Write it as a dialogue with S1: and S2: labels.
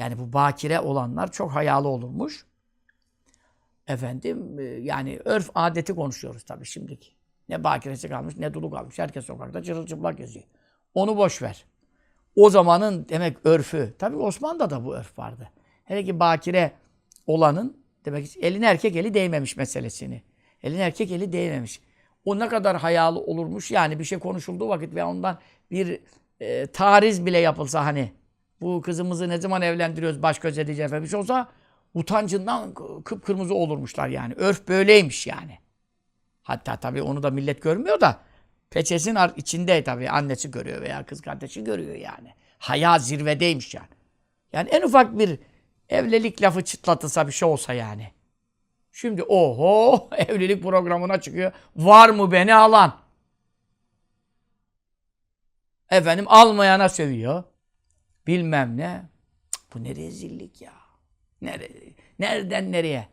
S1: Yani bu bakire olanlar çok hayalı olurmuş. Efendim e, yani örf adeti konuşuyoruz tabii şimdiki. Ne bakiresi kalmış ne dulu kalmış. Herkes sokakta çırılçıplak geziyor. Onu boş ver. O zamanın demek örfü. Tabii Osmanlı'da da bu örf vardı. Hele ki bakire olanın demek ki elin erkek eli değmemiş meselesini. Elin erkek eli değmemiş. O ne kadar hayalı olurmuş yani bir şey konuşulduğu vakit ve ondan bir e, tariz bile yapılsa hani bu kızımızı ne zaman evlendiriyoruz baş göz edeceğiz falan bir şey olsa utancından kıpkırmızı olurmuşlar yani. Örf böyleymiş yani. Hatta tabii onu da millet görmüyor da peçesin içinde tabii annesi görüyor veya kız kardeşi görüyor yani. Haya zirvedeymiş yani. Yani en ufak bir evlilik lafı çıtlatılsa bir şey olsa yani. Şimdi oho evlilik programına çıkıyor. Var mı beni alan? Efendim almayana sövüyor. Bilmem ne. Cık, bu ne rezillik ya. Nere, nereden nereye?